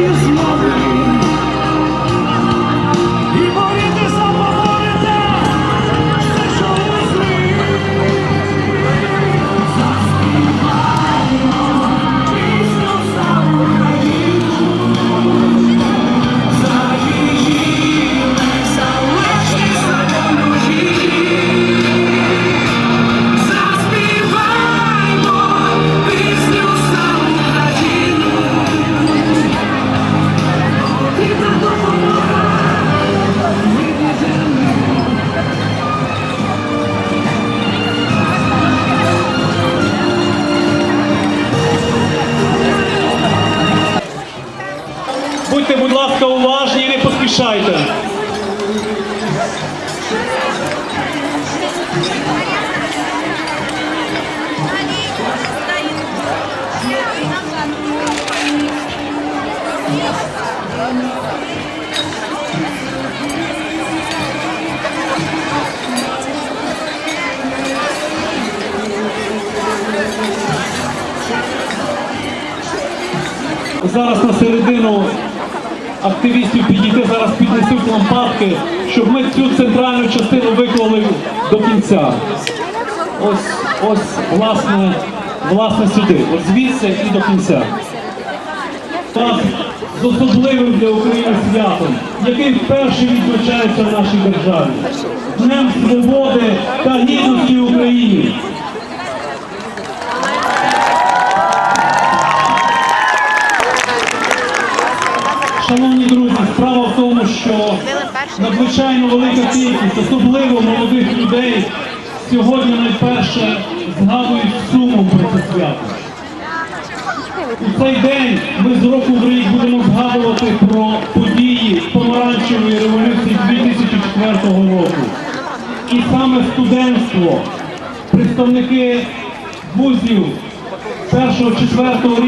you. Будьте, будь ласка, уважні не поспішайте. Зараз на середину активістів підійти, зараз піднесуть лампадки, щоб ми цю центральну частину виклали до кінця. Ось, ось, власне, власне сюди. Ось звідси і до кінця. Так, з особливим для України святом, який вперше відзначається в нашій державі. Днем свободи Шановні друзі, справа в тому, що надзвичайно велика кількість, особливо молодих людей, сьогодні найперше згадують з сумом про це свято. У цей день ми з року в рік будемо згадувати про події помаранчевої революції 2004 року. І саме студентство, представники вузів першого, четвертого рівня.